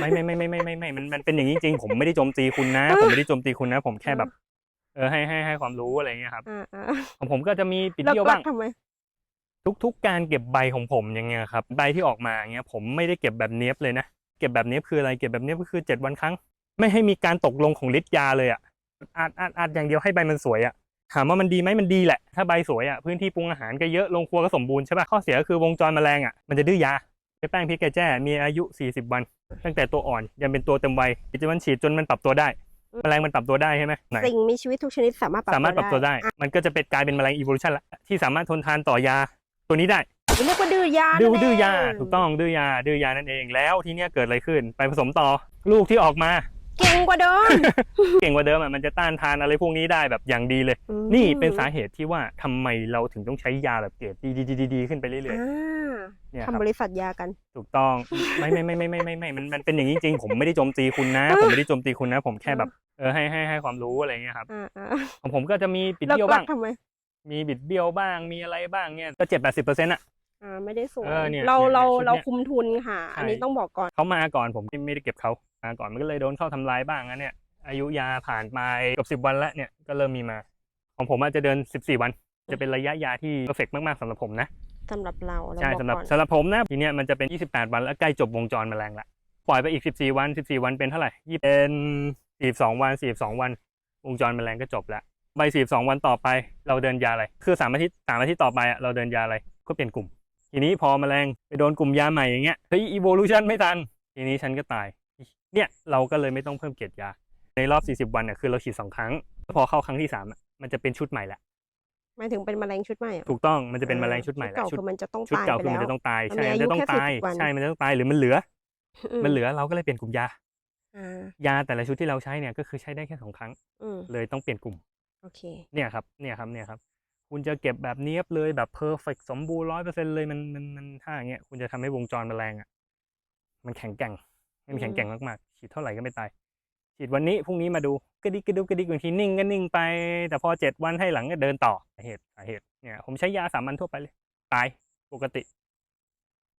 ไม่ไม่ไม่ไม่ไม่ไม่ไม่มันมันเป็นอย่างนี้จริงผมไม่ได้โจมตีคุณนะ ผมไม่ได้โจมตีคุณนะ ผมแค่แบบ เออให้ให้ให้ความรู้อะไรเงี้ยครับอ่าอ่าของผมก็จะมีปิดแล้วเบี้ยวก็บ้างทำไมทุกๆการเก็บใบของผมอย่างเงี้ยครับใบที่ออกมาอย่างเงี้ย ผมไม่ได้เก็บแบบเนี้ยบเลยนะเก็บแบบเนี้ยบคืออะไรเก็บแบบเนี้ยบก็คือเจ็ดวันครั้ง ไม่ให้มีการตกลงของฤทธิ์ยาเลยอะอาดอาดอาดอย่างเดียวให้ใบมันสวยอะถามว่ามันดีไหมมันดีแหละ ถ้าใบสวยอะพื้นที่ปรุงอาหารก็เยอะลงครัวก็สมบูรณ์ใช่ป่ะข้อเสียก็คือวงจรแมลงอะมันจะดื้อยา แป้งพริกแกแจ้ มีอายุ 40 วัน ตั้งแต่ตัวอ่อนยันเป็นตัวเต็มวัยจนมันฉีดจนมันปรับตัวได้แมลงมันปรับตัวได้ใช่ไหมไหนสิ่งมีชีวิตทุกชนิดสามารถปรับสามารถปรับตัวได้อะมันก็จะเป็นกลายเป็นแมลง evolution ละที่สามารถทนทานต่อยาตัวนี้ได้เรียกว่าดื้อยาดื้อนั่นเงดื้อยาถูกต้องดื้อยาดื้อยานั่นเองแล้วทีเนี้ยเกิดอะไรขึ้น ไปผสมต่อลูกที่ออกมา เก่งกว่าเดิม เก่งกว่าเดิมอะมันจะต้านทานอะไรพวกนี้ได้แบบอย่างดีเลย อืม นี่เป็นสาเหตุที่ว่าทำไมเราถึงต้องใช้ยาแบบเกรดดีดีดีๆๆๆขึ้นไปเรื่อยอ่าๆเนี่ยครับ ทำบริษัทยากัน ถูกต้อง ไม่ไม่ไม่ไม่ไม่ไม่ไม่มันมันเป็นอย่างนี้จริงผมไม่ได้โจมตีคุณนะ ผมไม่ได้โจมตีคุณนะ ผมแค่แบบเออให้ให้ให้ความรู้อะไรเงี้ยครับอ่าอ่าของผมก็จะมีปิดแล้วเบี้ยวก็บ้าง ทำไม มีบิดเบี้ยวบ้างมีอะไรบ้างเนี่ยก็เจ็ดแปดสิบเปอร์เซ็นต์อะ อ่าไม่ได้สวยเออเนี่ยเราเนี่ยเราชุดเนี่ยเราคุมทุนค่ะ ใช่ อันนี้ต้องบอกก่อน เขามาก่อนผมไม่ได้เก็บเขามาก่อนมันก็เลยโดนเข้าทำลายบ้างนะเนี่ย อายุยาผ่านไปเกับสิบ10 วันแล้วเนี่ยก็เริ่มมีมา ของผมอาจจะเดินสิบสี่วัน จะเป็นระยะยาที่เพอร์เฟกมากๆสำหรับผมนะ สำหรับเราเราใช่บอกสำหรับก่อนสำหรับผมนะทีเนี้ยมันจะเป็น 28 วันแล้วใกล้จบวงจรแมลงละปล่อยไปอีก 14 วัน 14 วันเป็นเท่าไหร่ยี่เป็น42 วัน 42 วัน วงจรแมลงก็จบแล้วใบ42 วันต่อไปเราเดินยาอะไร คือ3อาทิตย์3อาทิตย์ต่อไปอะเราเดินยาอะไรก็เปลี่ยนกลุ่ม ทีนี้พอแมลงไปโดนกลุ่มยาใหม่อย่างเงี้ยเฮ้ย evolution ไม่ทัน ทีนี้ฉันก็ตาย เนี่ยเราก็เลยไม่ต้องเพิ่มเกรดยา ในรอบ 40 วันเนี่ยคือเราฉีดสองครั้ง พอเข้าครั้งที่สามอะมันจะเป็นชุดใหม่แหละหมายถึงเป็นแมลงชุดใหม่เหรอถูกต้องมันจะเป็นแมลงชุดใหม่ชุดแหละเก่าชุดคือมันจะต้องชุดตายเก่าไปคือมันแล้วจะต้องตายมันใช่มีมันอายุจะต้องแค่ตาย40วันใช่มันจะต้องตายหรือมันเหลืออืมันเหลือเราก็เลยเปลี่ยนกลุ่มยาอ่ายาแต่ละชุดที่เราใช้เนี่ยก็คือใช้ได้แค่สองครั้งอืมเลยต้องเปลี่ยนกลุ่มโอเคเนี่ยครับเนี่ยครับเนี่ยครับ คุณจะเก็บแบบเนี้ยบเลยแบบเพอร์เฟกสมบูรณ์ร้อยเปอร์เซ็นเลยมันมันมันถ้าอย่างเงี้ยคุณจะทำให้วงจรแมลงอะมันแข็งแกร่งมันแข็งแกร่งมากๆฉีดเท่าไหร่ก็ไม่ตายฉีดวันนี้พรุ่งนี้มาดูกระดิกกระดุกกระดิกบางทีนิ่งก็นิ่งไป แต่พอเจ็ดวันให้หลังก็เดินต่อสาเหตุสาเหตุเนี่ยผมใช้ยาสามัญทั่วไปเลย ตายปกติ